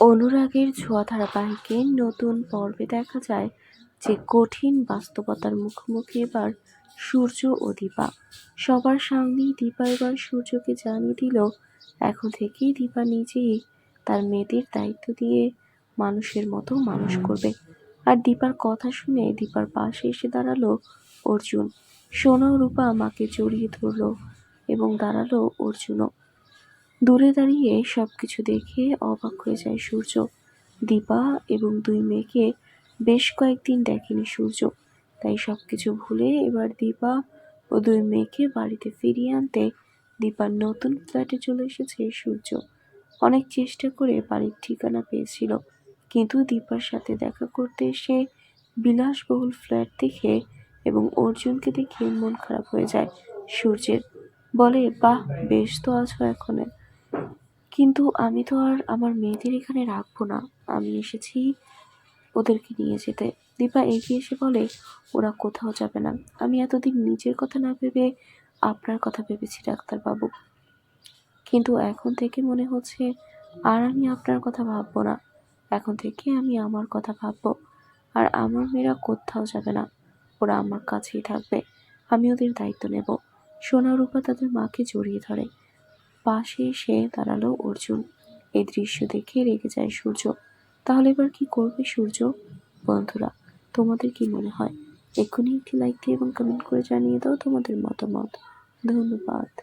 অনুরাগের ছোঁয়া ধারাবাহিকের নতুন পর্বে দেখা যায় যে কঠিন বাস্তবতার মুখোমুখি এবার সূর্য ও দীপা। সবার সামনেই দীপা এবার সূর্যকে জানিয়ে দিল, এখন থেকেই দীপা নিজেই তার মেয়েদের দায়িত্ব দিয়ে মানুষের মতো মানুষ করবে। আর দীপার কথা শুনে দীপার পাশে এসে দাঁড়াল অর্জুন। সোনা রূপা মাকে জড়িয়ে ধরলো এবং দাঁড়াল অর্জুনও। দূরে দাঁড়িয়ে সবকিছু দেখে অবাক হয়ে যায় সূর্য। দীপা এবং দুই মেয়েকে বেশ কয়েকদিন দেখেনি সূর্য। তাই সবকিছু ভুলে এবার দীপা ও দুই মেয়েকে বাড়িতে ফিরিয়ে আনতে দীপার নতুন ফ্ল্যাটে চলে এসেছে সূর্য। অনেক চেষ্টা করে বাড়ির ঠিকানা পেয়েছিল, কিন্তু দীপার সাথে দেখা করতে এসে বিলাসবহুল ফ্ল্যাট দেখে এবং অর্জুনকে দেখে মন খারাপ হয়ে যায় সূর্যের। বলে, বাহ, বেশ তো আছো এখন। কিন্তু আমি তো আর আমার মেয়েদের এখানে রাখব না। আমি এসেছি ওদেরকে নিয়ে যেতে। দীপা এগিয়ে এসে বলে, ওরা কোথাও যাবে না। আমি এতদিন নিজের কথা না ভেবে আপনার কথা ভেবেছি, ডাক্তারবাবু। কিন্তু এখন থেকে মনে হচ্ছে আর আমি আপনার কথা ভাববো না। এখন থেকে আমি আমার কথা ভাববো। আর আমার মেয়েরা কোথাও যাবে না। ওরা আমার কাছেই থাকবে। আমি ওদের দায়িত্ব নেব। সোনা রূপা তাদের মাকে জড়িয়ে ধরে। পাশে এসে দাঁড়াল অর্জুন। এই দৃশ্য দেখে রেগে যায় সূর্য। তাহলে এবার কি করবে সূর্য? বন্ধুরা, তোমাদের কি মনে হয়? এক্ষুনি একটি লাইক দিয়ে এবং কমেন্ট করে জানিয়ে দাও তোমাদের মতামত। ধন্যবাদ।